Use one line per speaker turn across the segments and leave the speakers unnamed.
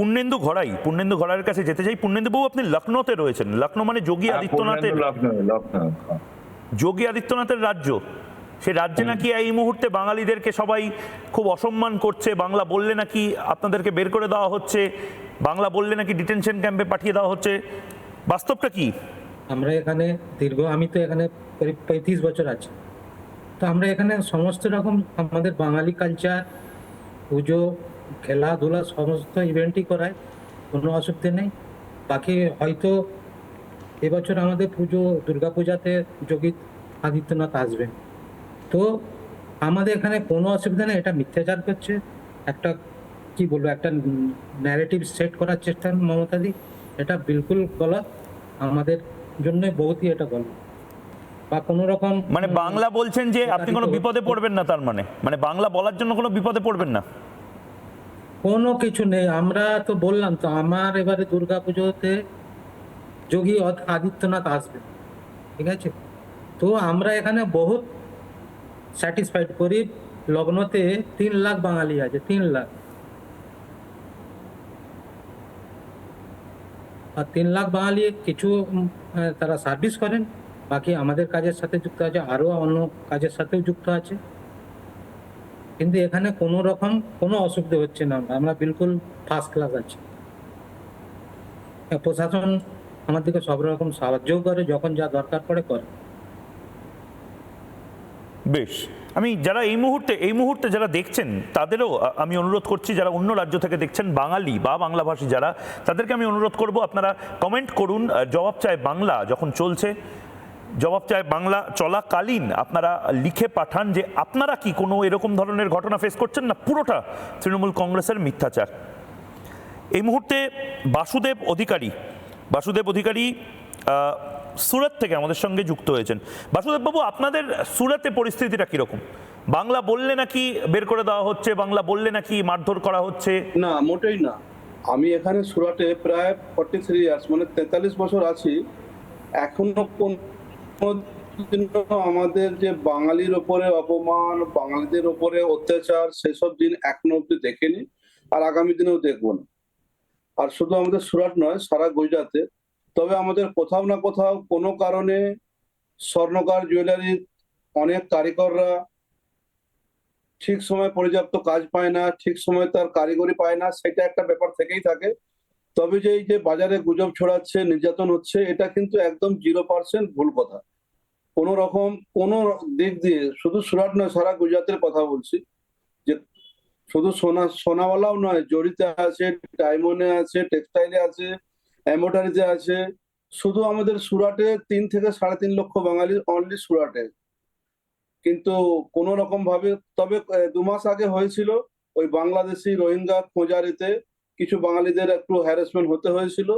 পূর্ণেন্দু ঘড়াই পূর্ণেন্দু ঘড়াইয়ের কাছে যেতে চাই। পূর্ণেন্দু বাবু আপনি লখনৌতে রয়েছেন। লখনৌ মানে যোগী
হ্যাঁ,
আদিত্যনাথের। যোগী আদিত্যনাথের রাজ্য। সে রাজ্যে নাকি এই মুহূর্তে বাঙালিদেরকে সবাই খুব অসম্মান করছে। বাংলা বললে নাকি আপনাদেরকে বের করে দেওয়া হচ্ছে। বাংলা বললে নাকি ডিটেনশন ক্যাম্পে পাঠিয়ে দেওয়া হচ্ছে। বাস্তবটা কি?
আমরা এখানে দীর্ঘ আমি তো এখানে পঁয়ত্রিশ বছর আছি। তো আমরা এখানে সমস্ত রকম আমাদের বাঙালি কালচার পুজো খেলাধুলা সমস্ত ইভেন্টই করায়, কোনো অসুবিধে নেই। বাকি হয়তো এবছর আমাদের পুজো, দুর্গাপূজাতে যোগী আদিত্যনাথ আসবেন তো আমাদের এখানে কোনো অসুবিধা নেই, এটা মিথ্যাচার করছে। একটা, কি বলব, একটা ন্যারেটিভ সেট করার চেষ্টা মমতাদি এটা বিলকুল গলত। আমাদের জন্য বহুতই এটা গলত। বা কোনো রকম
মানে বাংলা বলছেন যে আপনি কোনো বিপদে পড়বেন না তার মানে? মানে বাংলা বলার জন্য কোনো বিপদে পড়বেন না?
কোনো কিছু নেই। আমরা তো বললাম তো, আমার এবারে দুর্গাপুজোতে যোগী আদিত্যনাথ আসবে ঠিক আছে? তো আমরা এখানে বহুত স্যাটিসফাইড করি। লগ্নতে তিন লাখ বাঙালি আছে, তিন লাখ। আর তিন লাখ বাঙালি কিছু তারা সার্ভিস করেন। বাকি আমাদের কাজের সাথে যুক্ত আছে আরও অন্য কাজের সাথেও যুক্ত আছে। কিন্তু এখানে কোনো রকম কোনো অসুবিধা হচ্ছে না। আমরা বিলকুল ফার্স্ট ক্লাস আছি। প্রশাসন আমাদেরকে সব রকম সাহায্যও করে, যখন যা দরকার পড়ে করে।
বেশ। আমি যারা এই মুহূর্তে এই মুহূর্তে যারা দেখছেন, তাদেরও আমি অনুরোধ করছি, যারা অন্য রাজ্য থেকে দেখছেন, বাঙালি বা বাংলাভাষী যারা, তাদেরকে আমি অনুরোধ করব, আপনারা কমেন্ট করুন। জবাব চায় বাংলা যখন চলছে। জবাব চায় বাংলা চলাকালীন। আপনারা লিখে পাঠান যে আপনারা কি কোনো এরকম ধরনের ঘটনা ফেস করছেন না? পুরোটা তৃণমূল কংগ্রেসের মিথ্যাচার। এই মুহূর্তে বাসুদেব অধিকারী বাসুদেব অধিকারী সুরত থেকে আমাদের সঙ্গে যুক্ত হয়েছেন। বাসুদেব বাবু আপনাদের সুরতে পরিস্থিতিটা কীরকম? বাংলা বললে নাকি বের করে দেওয়া হচ্ছে? বাংলা বললে নাকি মারধর করা হচ্ছে?
না, মোটেই না। আমি এখানে সুরাটে প্রায় ফর্টি থ্রি ইয়ার্স মানে তেতাল্লিশ বছর আছি, এখনও কোন আমাদের যে বাঙালির ওপরে অপমান, বাঙালিদের ওপরে অত্যাচার, সেসব দিন এখনও অব্দি দেখিনি আর আগামী দিনেও দেখব না। আর শুধু আমাদের সুরাট নয়, সারা গুজরাটে তবে আমাদের কোথাও না কোথাও কোনো কারণে স্বর্ণকার জুয়েলারি অনেক কারিগররা ঠিক সময় পর্যাপ্ত কাজ পায় না, ঠিক সময় তার কারিগরি পায় না, সেটা একটা ব্যাপার থেকেই থাকে। তবে যে এই যে বাজারে গুজব ছড়াচ্ছে, নির্যাতন হচ্ছে, এটা কিন্তু একদম জিরো পার্সেন্ট ভুল কথা। কোন রকম, কোন দিক দিয়ে, শুধু সুরাট নয়, সারা গুজরাটের কথা বলছি, যে শুধু সোনা, সোনাওয়ালাও নয় জড়িতে আছে, ডায়মন্ডে আছে, টেক্সটাইলে আছে এমোটারিতে আছে, শুধু আমাদের সুরাটে তিন থেকে সাড়ে তিন লক্ষ বাঙালি অনলি সুরাটে। কিন্তু কোন রকম ভাবে তবে দু মাস আগে হয়েছিল ওই বাংলাদেশি রোহিঙ্গা খোঁজারিতে কিছু বাঙালিদের একটু হ্যারাসমেন্ট হতে হয়েছিল।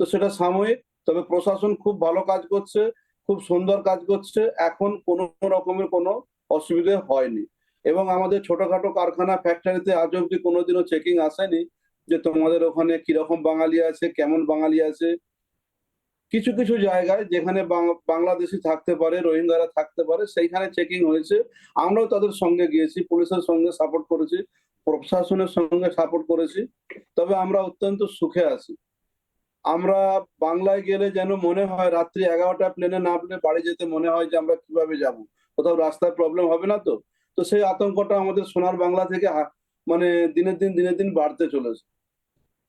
তো সেটা সাময়িক, তবে প্রশাসন খুব ভালো কাজ করছে, খুব সুন্দর কাজ করছে। এখন কোনো রকমের কোনো অসুবিধে হয়নি। এবং আমাদের ছোটখাটো কারখানা ফ্যাক্টরিতে আজ অব্দি কোনোদিনও চেকিং আসেনি যে তোমাদের ওখানে কীরকম বাঙালি আছে, কেমন বাঙালি আছে। কিছু কিছু জায়গায় যেখানে বাংলাদেশি থাকতে পারে, রোহিঙ্গারা থাকতে পারে, সেইখানে চেকিং হয়েছে। আমরাও তাদের সঙ্গে গিয়েছি, পুলিশের সঙ্গে সাপোর্ট করেছি। প্রশাসনের সঙ্গে সাপোর্ট করেছি। তবে আমরা অত্যন্ত সুখে আছি। আমরা বাংলায় গেলে যেন মনে হয় রাত্রি এগারোটা প্লেনে নামলে বাড়ি যেতে মনে হয় যে আমরা কীভাবে যাব। কোথাও রাস্তায় প্রবলেম হবে না তো? তো সেই আতঙ্কটা আমাদের সোনার বাংলা থেকে মানে দিনের দিন দিনের দিন বাড়তে চলেছে।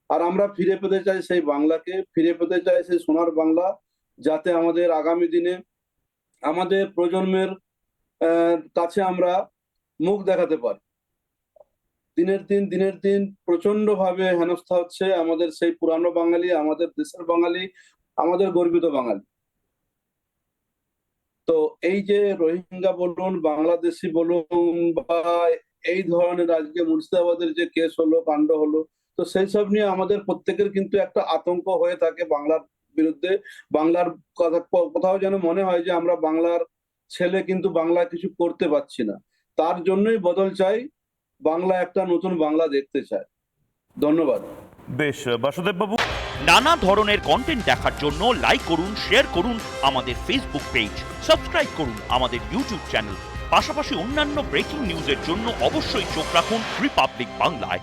আর আমরা ফিরে পেতে চাই সেই বাংলাকে, ফিরে পেতে চাই সেই সোনার বাংলা, যাতে আমাদের আগামী দিনে আমাদের প্রজন্মের কাছে আমরা মুখ দেখাতে পারি। দিনের দিন দিনের দিন প্রচণ্ড ভাবে হেনস্থা হচ্ছে আমাদের সেই পুরানো বাঙালি, আমাদের দেশের বাঙালি, আমাদের গর্বিত বাঙালি। তো এই যে রোহিঙ্গা বলুন, বাংলাদেশি বলুন বা এই ধরনের আজকে মুর্শিদাবাদের যে কেস হলো, কাণ্ড হলো, তো সেই সব নিয়ে আমাদের প্রত্যেকের কিন্তু একটা আতঙ্ক হয়ে থাকে বাংলার বিরুদ্ধে। বাংলার কথা, কোথাও যেন মনে হয় যে আমরা বাংলার ছেলে কিন্তু বাংলা কিছু করতে পারছি না। তার জন্যই বদল চাই বাংলা একটা নতুন বাংলা দেখতে চায়। ধন্যবাদ।
বেশ বাসুদেব বাবু
নানা ধরনের কন্টেন্ট দেখার জন্য লাইক করুন শেয়ার করুন আমাদের ফেসবুক পেজ সাবস্ক্রাইব করুন আমাদের ইউটিউব চ্যানেল পাশাপাশি অন্যান্য ব্রেকিং নিউজের জন্য অবশ্যই চোখ রাখুন রিপাবলিক বাংলায়